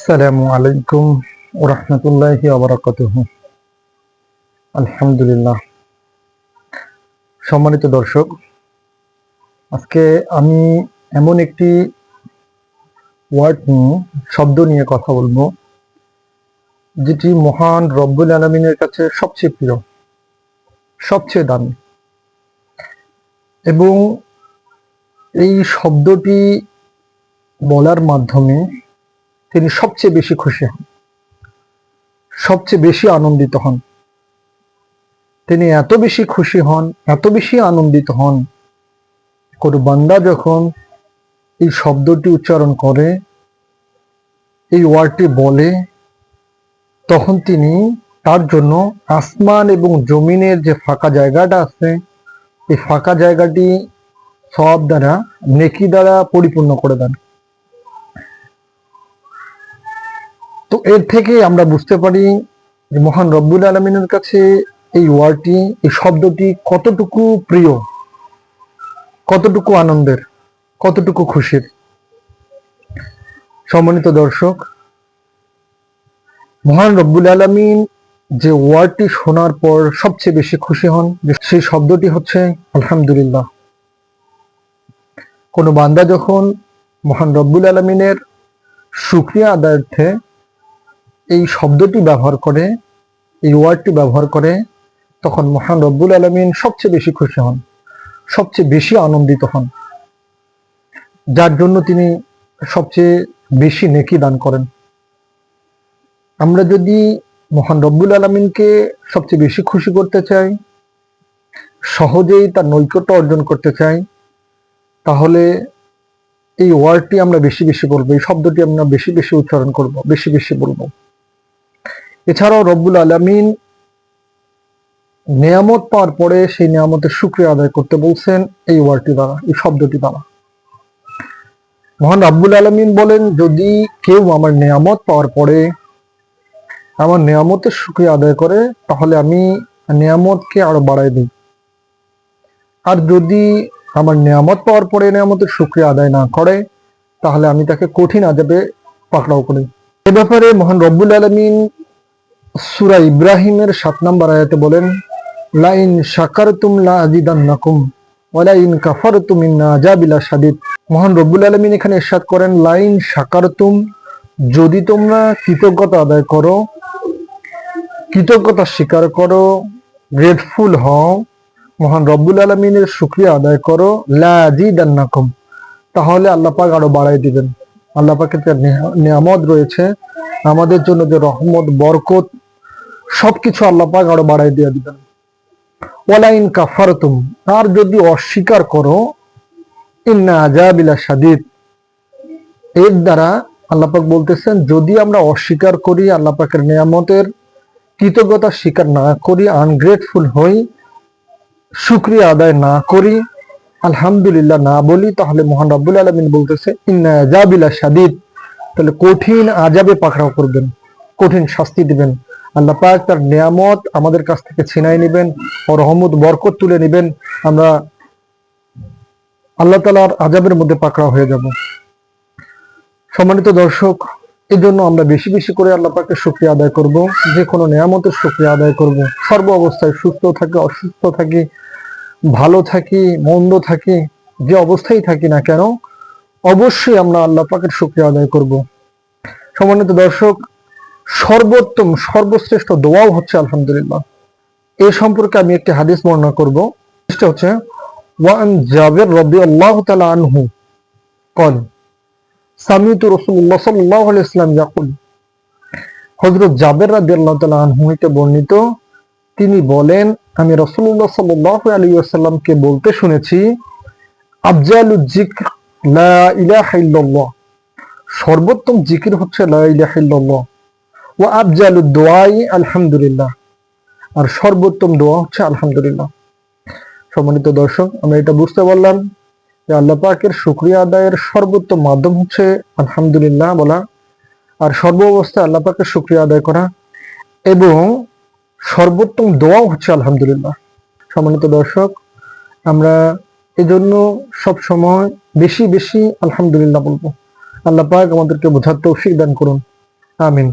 আসসালামু আলাইকুম ওরহমতুল্লাহি আলহামদুলিল্লাহ। সম্মানিত দর্শক, আজকে আমি এমন একটি ওয়ার্ড শব্দ নিয়ে কথা বলব, যেটি মহান রব্বুল আলমিনের কাছে সবচেয়ে প্রিয়, সবচেয়ে দামি। এবং এই শব্দটি বলার মাধ্যমে তিনি সবচেয়ে বেশি খুশি হন, সবচেয়ে বেশি আনন্দিত হন। তিনি এত বেশি খুশি হন, এত বেশি আনন্দিত হন কোনো বান্দা যখন এই শব্দটি উচ্চারণ করে, এই ওয়ার্ডটি বলে, তখন তিনি তার জন্য আসমান এবং জমিনের যে ফাঁকা জায়গাটা আছে, এই ফাঁকা জায়গাটি সব দ্বারা নেকি দ্বারা পরিপূর্ণ করে দেন। তো এর থেকে আমরা বুঝতে পারি যে মহান রব্বুল আলমিনের কাছে এই ওয়ার্ডটি, এই শব্দটি কতটুকু প্রিয়, কতটুকু আনন্দের, কতটুকু খুশির। সম্মানিত দর্শক, মহান রব্বুল আলমিন যে ওয়ার্ডটি শোনার পর সবচেয়ে বেশি খুশি হন সেই শব্দটি হচ্ছে, আলহামদুলিল্লাহ। কোনো বান্দা যখন মহান রব্বুল আলমিনের সুক্রিয়া আদায়ার্থে এই শব্দটি ব্যবহার করে, এই ওয়ার্ডটি ব্যবহার করে, তখন মহান রব্বুল আলমিন সবচেয়ে বেশি খুশি হন, সবচেয়ে বেশি আনন্দিত হন। যার জন্য তিনি সবচেয়ে বেশি নেকি দান করেন। আমরা যদি মহান রব্বুল আলমিনকে সবচেয়ে বেশি খুশি করতে চাই, সহজেই তার নৈকট্য অর্জন করতে চাই, তাহলে এই ওয়ার্ডটি আমরা বেশি বেশি বলব, এই শব্দটি আমরা বেশি বেশি উচ্চারণ করব, বেশি বেশি বলব। এছাড়াও রব্বুল আলমিন নিয়ামত পাওয়ার পরে সেই নিয়ামতের শুক্রিয়া আদায় করতে বলছেন এই ওয়ার্ডটি দ্বারা, এই শব্দটি দ্বারা। মহান আব্বুল আলমিন বলেন, যদি কেউ আমার নিয়ামত পাওয়ার পরে আমার নিয়ামতের শুক্রিয়া আদায় করে, তাহলে আমি নিয়ামতকে আরও বাড়াই দিই। আর যদি আমার নিয়ামত পাওয়ার পরে নিয়ামতের শুক্রিয়া আদায় না করে, তাহলে আমি তাকে কঠিন আজাবে পাকড়াও করি। এ ব্যাপারে মহান রব্বুল আলমিন সুরা ইব্রাহিমের সাত নম্বর আয়াতে বলেন, লাইন শাকারতুম লা আজিদান্নাকুম ওয়ালাইন কাফারতুম ইন্না আযাবিলা শাদীদ। মহান রব্বুল আলামিন এখানে ইরশাদ করেন, লাইন শাকারতুম, যদি তোমরা কৃতজ্ঞতা আদায় করো, কৃতজ্ঞতা স্বীকার করো গ্রেটফুল হও, মহান রব্বুল আলমিনের শুক্রিয়া আদায় করো, লা আজিদান্নাকুম, তাহলে আল্লাহ পাক আরও বাড়াই দিবেন। আল্লাহ পাকের যে নিয়ামত রয়েছে, আমাদের জন্য যে রহমত, বরকত সবকিছু আল্লাহ পাক আরও বাড়াই দিয়ে দিবেন। ওয়ালাইন কাফারতুম, আর যদি অস্বীকার করো, ইন্না আজাবিলা সাদিদ এর দ্বারা আল্লাহ পাক বলতেছেন, যদি আমরা অস্বীকার করি আল্লাহ পাকের নিয়ামতের কৃতজ্ঞতা স্বীকার না করি আনগ্রেটফুল হই, শুক্রিয়া আদায় না করি, আলহামদুলিল্লাহ না বলি, তাহলে মহান রাব্বুল আলমিন বলতেছে, ইন্না আজাবিলা সাদিদ তাহলে কঠিন আজাবে পাকড়াও করবেন, কঠিন শাস্তি দিবেন। আল্লাহ পাক তার নিয়ামত আমাদের কাছ থেকে ছিনাই নেবেন ও রহমত, বরকত তুলে নেবেন। আমরা আল্লাহ তালার আজাবের মধ্যে পাকড়া হয়ে যাব। সম্মানিত দর্শক এই জন্য আমরা বেশি বেশি করে আল্লাহ পাকের শুক্রিয়া আদায় করব। যে কোনো নিয়ামতের শুক্রিয়া আদায় করব। সর্ব অবস্থায় সুস্থ থাকি, অসুস্থ থাকি, ভালো থাকি, মন্দ থাকি, যে অবস্থায় থাকি না কেন, অবশ্যই আমরা আল্লাহ পাকের শুক্রিয়া আদায় করব। সম্মানিত দর্শক সর্বোত্তম, সর্বশ্রেষ্ঠ দোয়াও হচ্ছে আলহামদুলিল্লাহ। এ সম্পর্কে আমি একটি হাদিস বর্ণনা করব। সেটা হচ্ছে, ওয়ান জাবের রবি আল্লাহ তালা আনহু কল, সামিতু রসুল্লাহ সাল্লাহ ইসলাম ইয়াকুল। হজরত জাবের রাদি আল্লাহ তালা আনহু হইতে বর্ণিত, তিনি বলেন, আমি রসুল্লাহ সাল্লাহ আলী আসাল্লামকে বলতে শুনেছি, আফজালু জিক্র লা ইলাহা ইল্লাল্লাহ। সর্বোত্তম জিকির হচ্ছে লা ইলাহা ইল্লাল্লাহ। আফজালু দোয়াই আলহামদুলিল্লাহ। আর সর্বোত্তম দোয়া হচ্ছে আলহামদুলিল্লাহ। সম্মানিত দর্শক, আমরা এটা বুঝতে পারলাম যে আল্লাহ পাকের শুক্রিয়া আদায়ের সর্বোত্তম মাধ্যম হচ্ছে আলহামদুলিল্লাহ বলা। আর সর্ব অবস্থায় আল্লাহ পাকের শুক্রিয়া আদায় করা এবং সর্বোত্তম দোয়াও হচ্ছে আলহামদুলিল্লাহ। সম্মানিত দর্শক, আমরা এজন্য সব সময় বেশি বেশি আলহামদুলিল্লাহ বলব। আল্লাহ পাক আমাদেরকে বোঝার তৌফিক দান করুন। আমিন।